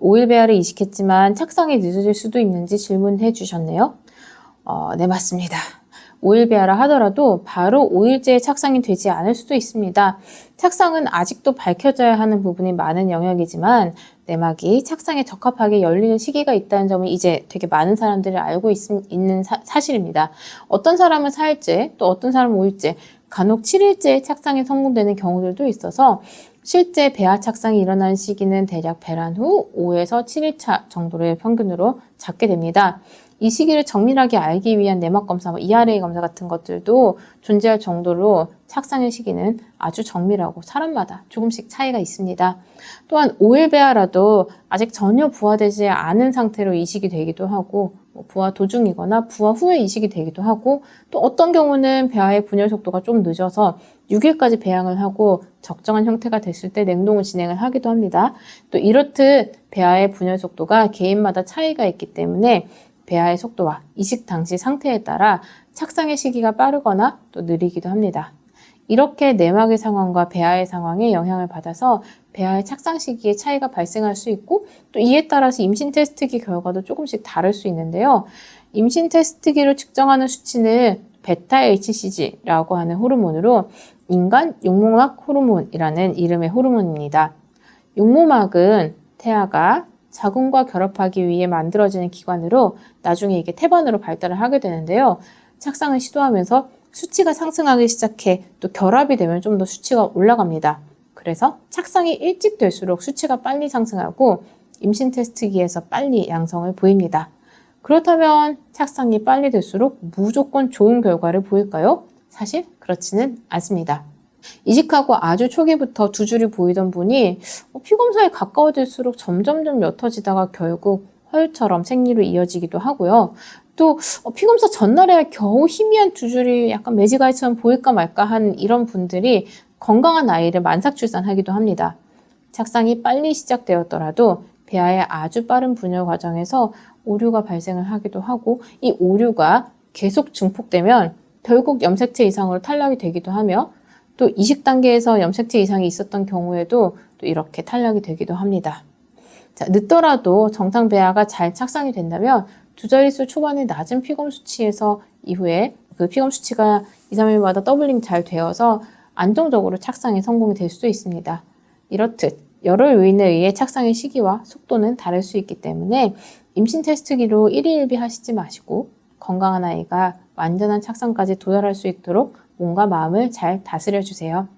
오일 배아를 이식했지만 착상이 늦어질 수도 있는지 질문해 주셨네요. 어, 네, 맞습니다. 오일 배아라 하더라도 바로 5일째에 착상이 되지 않을 수도 있습니다. 착상은 아직도 밝혀져야 하는 부분이 많은 영역이지만 내막이 착상에 적합하게 열리는 시기가 있다는 점은 이제 되게 많은 사람들이 알고 있, 는 사 실입니다. 어떤 사람은 4일째, 또 어떤 사람은 5일째, 간혹 7일째에 착상이 성공되는 경우들도 있어서 실제 배아 착상이 일어나는 시기는 대략 배란 후 5에서 7일차 정도를 평균으로 잡게 됩니다. 이 시기를 정밀하게 알기 위한 내막 검사, 뭐 ERA 검사 같은 것들도 존재할 정도로 착상의 시기는 아주 정밀하고 사람마다 조금씩 차이가 있습니다. 또한 5일 배아라도 아직 전혀 부화되지 않은 상태로 이식이 되기도 하고 뭐 부화 도중이거나 부화 후에 이식이 되기도 하고 또 어떤 경우는 배아의 분열 속도가 좀 늦어서 6일까지 배양을 하고 적정한 형태가 됐을 때 냉동을 진행을 하기도 합니다. 또 이렇듯 배아의 분열 속도가 개인마다 차이가 있기 때문에 배아의 속도와 이식 당시 상태에 따라 착상의 시기가 빠르거나 또 느리기도 합니다. 이렇게 내막의 상황과 배아의 상황에 영향을 받아서 배아의 착상 시기에 차이가 발생할 수 있고 또 이에 따라서 임신 테스트기 결과도 조금씩 다를 수 있는데요. 임신 테스트기를 측정하는 수치는 베타 HCG라고 하는 호르몬으로 인간 용모막 호르몬이라는 이름의 호르몬입니다. 용모막은 태아가 자궁과 결합하기 위해 만들어지는 기관으로 나중에 이게 태반으로 발달을 하게 되는데요. 착상을 시도하면서 수치가 상승하기 시작해 또 결합이 되면 좀 더 수치가 올라갑니다. 그래서 착상이 일찍 될수록 수치가 빨리 상승하고 임신 테스트기에서 빨리 양성을 보입니다. 그렇다면 착상이 빨리 될수록 무조건 좋은 결과를 보일까요? 사실 그렇지는 않습니다. 이식하고 아주 초기부터 두 줄이 보이던 분이 어, 피검사에 가까워질수록 점점점 옅어지다가 결국 허유처럼 생리로 이어지기도 하고요. 또 어, 피검사 전날에야 겨우 희미한 두 줄이 약간 매지가이처럼 보일까 말까 한 이런 분들이 건강한 아이를 만삭 출산하기도 합니다. 착상이 빨리 시작되었더라도 배아의 아주 빠른 분열 과정에서 오류가 발생을 하기도 하고 이 오류가 계속 증폭되면 결국 염색체 이상으로 탈락이 되기도 하며 또 이식 단계에서 염색체 이상이 있었던 경우에도 또 이렇게 탈락이 되기도 합니다. 자, 늦더라도 정상 배아가 잘 착상이 된다면 두 자릿수 초반의 낮은 피검 수치에서 이후에 그 피검 수치가 2, 3일마다 더블링 잘 되어서 안정적으로 착상에 성공이 될 수 있습니다. 이렇듯 여러 요인에 의해 착상의 시기와 속도는 다를 수 있기 때문에 임신 테스트기로 1일 1비 하시지 마시고 건강한 아이가 완전한 착상까지 도달할 수 있도록 몸과 마음을 잘 다스려 주세요.